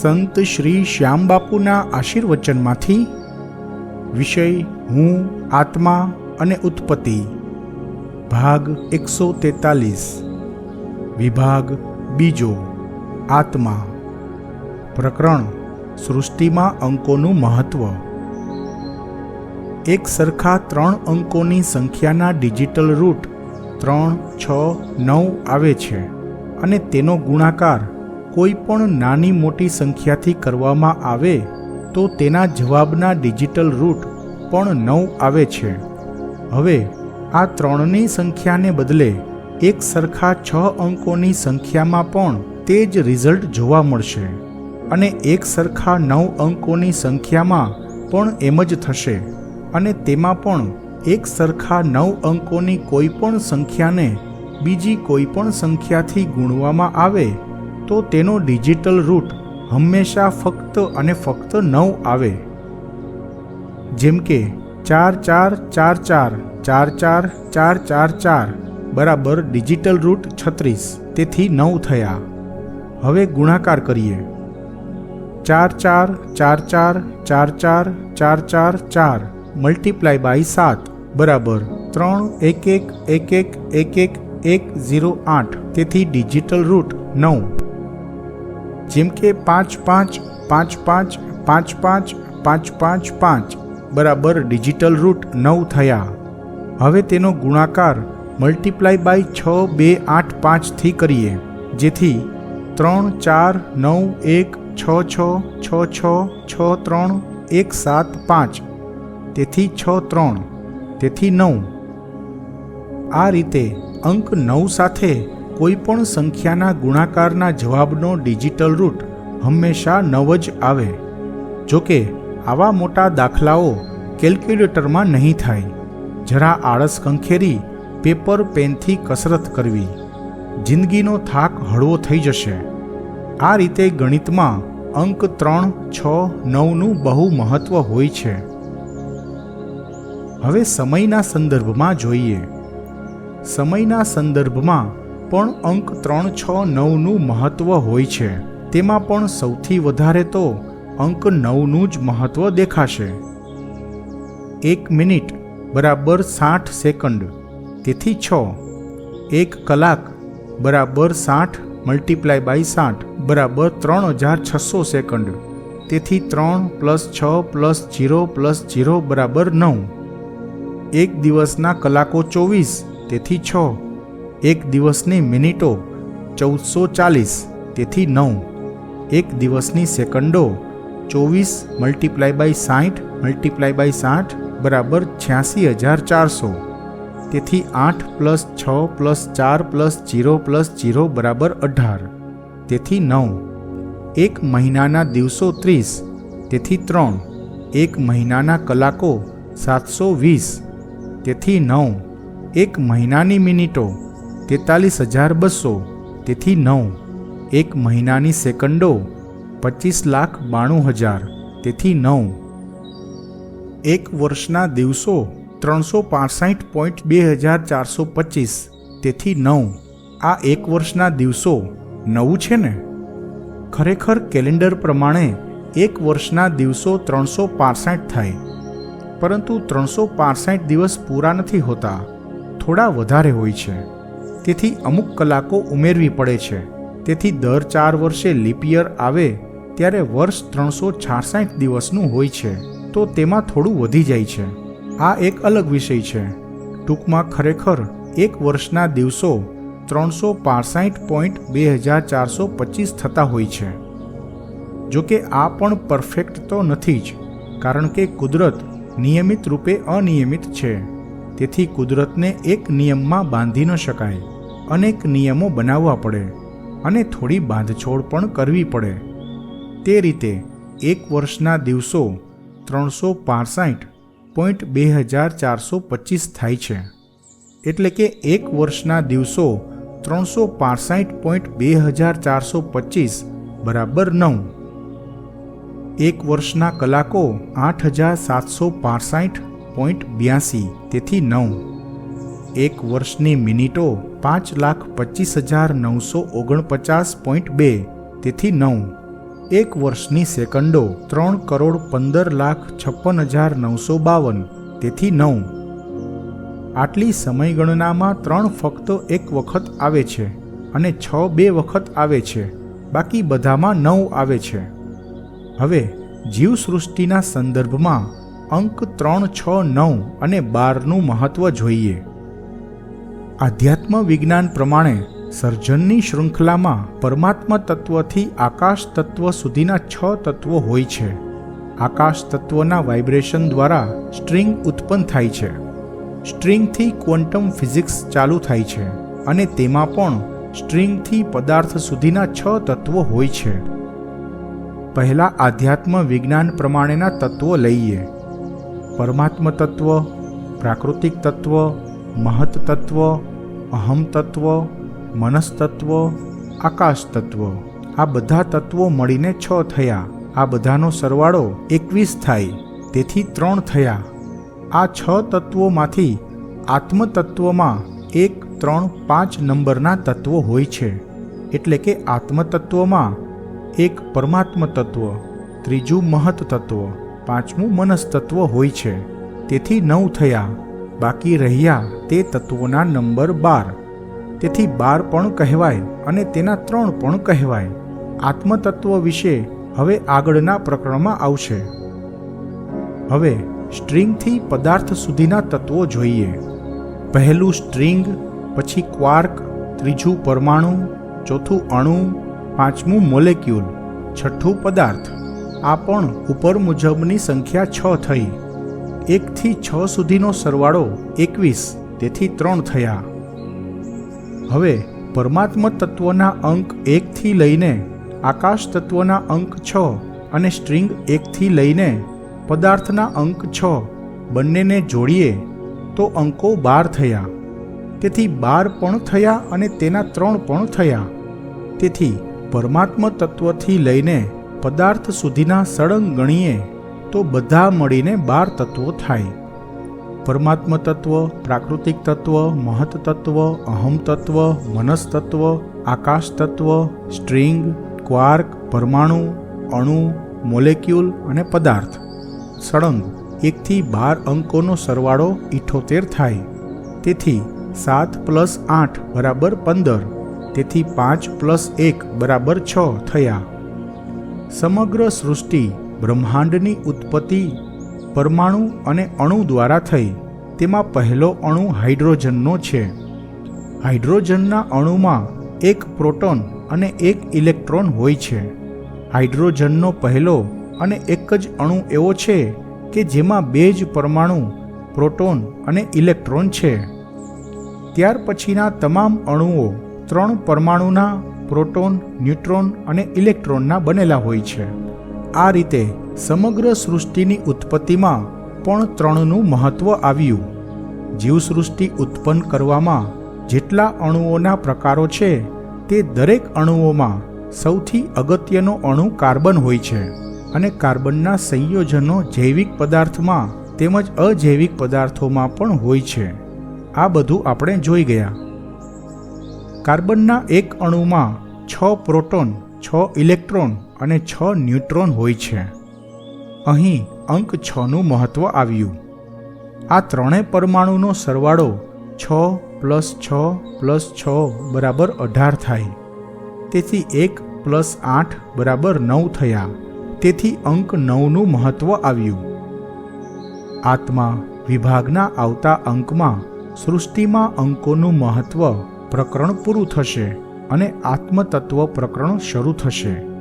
સંત શ્રી શ્યામબાપુના આશીર્વચનમાંથી વિષય હું, આત્મા અને ઉત્પત્તિ, ભાગ એકસો તેતાલીસ, વિભાગ બીજો, આત્મા, પ્રકરણ, સૃષ્ટિમાં અંકોનું મહત્વ. એક સરખા ત્રણ અંકોની સંખ્યાના ડિજિટલ રૂટ ત્રણ, છ, નવ આવે છે અને તેનો ગુણાકાર કોઈ પણ નાની મોટી સંખ્યાથી કરવામાં આવે, તો તેના જવાબના ડિજિટલ રૂટ પણ નવ આવે છે. હવે, આ ત્રણની સંખ્યાને બદલે, એક સરખા છ અંકોની સંખ્યામાં પણ તે જ રિઝલ્ટ જોવા મળશે. અને એક સરખા નવ અંકોની સંખ્યામાં પણ એમ જ થશે. અને તેમાં પણ એક સરખા નવ અંકોની કોઈ પણ સંખ્યાને બીજી કોઈ પણ સંખ્યાથી ગુણવામાં આવે તો તેનો ડિજિટલ રૂટ હંમેશા ફક્ત અને ફક્ત નવ આવે જેમ કે ચાર ચાર ચાર ચાર ચાર ચાર ચાર ચાર ચાર બરાબર ડિજિટલ રૂટ છત્રીસ તેથી નવ થયા હવે ગુણાકાર કરીએ ચાર ચાર ચાર ચાર ચાર ચાર ચાર ચાર ચાર મલ્ટીપ્લાય બાય સાત બરાબર ત્રણ એક એક એક એક એક એક એક ઝીરો આઠ તેથી ડિજિટલ રૂટ નવ જેમ કે પાંચ પાંચ પાંચ પાંચ પાંચ પાંચ પાંચ પાંચ પાંચ, બરાબર ડિજિટલ રૂટ નવ થયા. હવે તેનો ગુણાકાર મલ્ટીપ્લાય બાય છ, બે, આઠ પાંચથી કરીએ. જેથી ત્રણ, ચાર, નવ, એક, છ છ છ છ છ, ત્રણ, એક, સાત, પાંચ. તેથી છ, ત્રણ. તેથી નવ. આ રીતે અંક નવ સાથે કોઈ પણ સંખ્યાના ગુણાકારના જવાબનો ડિજિટલ રૂટ હંમેશા નવ જ આવે. જો કે આવા મોટા દાખલાઓ કેલ્ક્યુલેટરમાં નહીં થાય. જરા આળસ કંખેરી, પેપર પેનથી કસરત કરવી. જિંદગીનો થાક હળવો થઈ જશે. આ રીતે ગણિતમાં અંક ત્રણ, છ, નવનું બહુ મહત્ત્વ હોય છે. હવે સમયના સંદર્ભમાં જોઈએ. સમયના સંદર્ભમાં પણ અંક ત્રણ, છ, નવનું મહત્વ હોય છે. તેમાં પણ સૌથી વધારે તો અંક નવનું જ મહત્વ દેખાશે. એક મિનિટ, બરાબર સાઠ સેકન્ડ. તેથી છ. એક કલાક, બરાબર સાઠ મલ્ટીપ્લાય બાય સાઠ, બરાબર ત્રણ હજાર છસો સેકન્ડ. તેથી ત્રણ પ્લસ છ પ્લસ જીરો પ્લસ જીરો, બરાબર નવ. એક દિવસના કલાકો ચોવીસ. તેથી છ. એક દિવસની મિનિટો ચૌદસો ચાલીસ તેથી નવ. એક દિવસની સેકન્ડો ચોવીસ મલ્ટીપ્લાય બાય સાઠ મલ્ટીપ્લાય બાય સાઠ બરાબર છ્યાસી હજાર ચારસો. તેથી આઠ પ્લસ છ પ્લસ ચાર પ્લસ જીરો પ્લસ જીરો બરાબર અઢાર. તેથી નવ. એક મહિનાના દિવસો ત્રીસ, તેથી ત્રણ. એક મહિનાના કલાકો સાતસો વીસ. તેથી નવ. એક મહિનાની મિનિટો તેતાલીસ હજાર બસો, તેથી નવ. એક મહિનાની સેકન્ડો, પચીસ લાખ બાણું હજાર, તેથી નવ. એક વર્ષના દિવસો, ત્રણસો પાસઠ પોઈન્ટ બે હજાર ચારસો પચીસ, તેથી નવ. આ એક વર્ષના દિવસો, નવું છે ને? ખરેખર કેલેન્ડર પ્રમાણે, એક વર્ષના દિવસો ત્રણસો પાસઠ થાય. પરંતુ ત્રણસો પાસઠ દિવસ પૂરા નથી હોતા. થોડા વધારે હોય છે. તેથી અમુક કલાકો ઉમેરવી પડે છે. તેથી દર ચાર વર્ષે લિપિયર આવે ત્યારે વર્ષ ત્રણસો છાસઠ દિવસનું હોય છે. તો તેમાં થોડું વધી જાય છે. આ એક અલગ વિષય છે. ટૂંકમાં ખરેખર એક વર્ષના દિવસો ત્રણસો પાસઠ પોઈન્ટ બે હજાર ચારસો પચીસ થતા હોય છે. જો કે આ પણ પરફેક્ટ તો નથી જ, કારણ કે કુદરત નિયમિત રૂપે અનિયમિત છે. તેથી કુદરતને એક નિયમમાં બાંધી ન શકાય. અનેક નિયમો બનાવવા પડે અને થોડી બાંધછોડ પણ કરવી પડે. તે રીતે એક વર્ષના દિવસો ત્રણસો પાસઠ પોઈન્ટ બે હજાર ચારસો પચીસ થાય છે. એટલે કે એક વર્ષના દિવસો ત્રણસો પાસઠ પોઈન્ટ બે હજાર ચારસો પચીસ બરાબર નવ. એક વર્ષના કલાકો આઠ હજાર સાતસો પાસઠ પોઈન્ટ બ્યાસી, તેથી નવ. એક વર્ષની મિનિટો પાંચ લાખ પચીસ હજાર નવસો ઓગણપચાસ પોઈન્ટ બે, તેથી નવ. એક વર્ષની સેકન્ડો ત્રણ કરોડ પંદર લાખ છપ્પન હજાર નવસો બાવન, તેથી નવ. આટલી સમયગણનામાં ત્રણ ફક્ત એક વખત આવે છે અને છ બે વખત આવે છે, બાકી બધામાં નવ આવે છે. હવે, જીવસૃષ્ટિના સંદર્ભમાં અંક ત્રણ, છ, નવ અને બારનું મહત્ત્વ જોઈએ. આધ્યાત્મ વિજ્ઞાન પ્રમાણે સર્જનની શૃંખલામાં પરમાત્મા તત્વથી આકાશ તત્વ સુધીના છ તત્વો હોય છે. આકાશ તત્વના વાઇબ્રેશન દ્વારા સ્ટ્રિંગ ઉત્પન્ન થાય છે. સ્ટ્રિંગથી ક્વોન્ટમ ફિઝિક્સ ચાલુ થાય છે અને તેમાં પણ સ્ટ્રિંગથી પદાર્થ સુધીના છ તત્વો હોય છે. પહેલાં આધ્યાત્મ વિજ્ઞાન પ્રમાણેના તત્વો લઈએ. પરમાત્મ તત્વ, પ્રાકૃતિક તત્વ મહત તત્વ અહમ તત્વ મનસ્તત્વ આકાશ તત્વ આ બધા તત્વો મળીને છ થયા. આ બધાનો સરવાળો એકવીસ થાય. તેથી ત્રણ થયા. આ છ તત્વોમાંથી આત્મતત્વમાં એક, ત્રણ, પાંચ નંબરના તત્વો હોય છે. એટલે કે આત્મતત્વમાં એક પરમાત્મ તત્વ ત્રીજું મહત તત્વ પાંચમું મનસ્તત્વ હોય છે. તેથી નવ થયા. બાકી રહ્યા તે તત્વોના નંબર બાર. તેથી બાર પણ કહેવાય અને તેના ત્રણ પણ કહેવાય. આત્મતત્વ વિશે હવે આગળના પ્રકરણમાં આવશે. હવે સ્ટ્રિંગથી પદાર્થ સુધીના તત્વો જોઈએ. પહેલું સ્ટ્રિંગ, પછી ક્વાર્ક, ત્રીજું પરમાણુ, ચોથું અણુ, પાંચમું મોલેક્યુલ, છઠ્ઠું પદાર્થ. આ પણ ઉપર મુજબની સંખ્યા છ થઈ. એકથી છ સુધીનો સરવાળો એકવીસ, તેથી ત્રણ થયા. હવે પરમાત્મ તત્વના અંક એકથી લઈને આકાશ તત્વના અંક છ અને સ્ટ્રિંગ એકથી લઈને પદાર્થના અંક છ બંનેને જોડીએ, તો અંકો બાર થયા. તેથી બાર પણ થયા અને તેના ત્રણ પણ થયા. તેથી પરમાત્મ તત્વથી લઈને પદાર્થ સુધીના સળંગ ગણીએ. તો બધા મળીને બાર તત્વો થાય. પરમાત્મ તત્વ, પ્રાકૃતિક તત્વ, મહત તત્વ, અહમ તત્વ, મનસ તત્વ, આકાશ તત્વ, સ્ટ્રિંગ, ક્વાર્ક, પરમાણુ, અણુ, મોલેક્યુલ અને પદાર્થ. સળંગ, એકથી બાર અંકોનો સરવાળો ઇઠોતેર થાય. તેથી સાત પ્લસ આઠ બરાબર પંદર, તેથી પાંચ પ્લસ એક બરાબર છ થયા. સમગ્ર સૃષ્ટિ બ્રહ્માંડની ઉત્પત્તિ પરમાણુ અને અણુ દ્વારા થઈ. તેમાં પહેલો અણુ હાઇડ્રોજનનો છે. હાઇડ્રોજનના અણુમાં એક પ્રોટોન અને એક ઇલેક્ટ્રોન હોય છે. હાઇડ્રોજનનો પહેલો અને એક જ અણુ એવો છે કે જેમાં બે જ પરમાણુ, પ્રોટોન અને ઇલેક્ટ્રોન છે. ત્યાર પછીના તમામ અણુઓ ત્રણ પરમાણુના, પ્રોટોન, ન્યુટ્રોન અને ઇલેક્ટ્રોનના બનેલા હોય છે. આ રીતે સમગ્ર સૃષ્ટિની ઉત્પત્તિમાં પણ ત્રણનું મહત્ત્વ આવ્યું. જીવસૃષ્ટિ ઉત્પન્ન કરવામાં જેટલા અણુઓના પ્રકારો છે, તે દરેક અણુઓમાં સૌથી અગત્યનો અણુ કાર્બન હોય છે અને કાર્બનના સંયોજનો જૈવિક પદાર્થમાં તેમજ અજૈવિક પદાર્થોમાં પણ હોય છે. આ બધું આપણે જોઈ ગયા. કાર્બનના એક અણુમાં છ પ્રોટોન છ ઇલેક્ટ્રોન અને છ ન્યુટ્રોન હોય છે. અહીં અંક છનું મહત્વ આવ્યું. આ ત્રણેય પરમાણુનો સરવાળો છ પ્લસ છ પ્લસ છ બરાબર અઢાર થાય. તેથી એક પ્લસ આઠ બરાબર નવ થયા. તેથી અંક નવનું મહત્વ આવ્યું. આત્મા વિભાગના આવતા અંકમાં સૃષ્ટિમાં અંકોનું મહત્વ પ્રકરણ પૂરું થશે. અને આત્મતત્વ પ્રકરણ શરૂ થશે.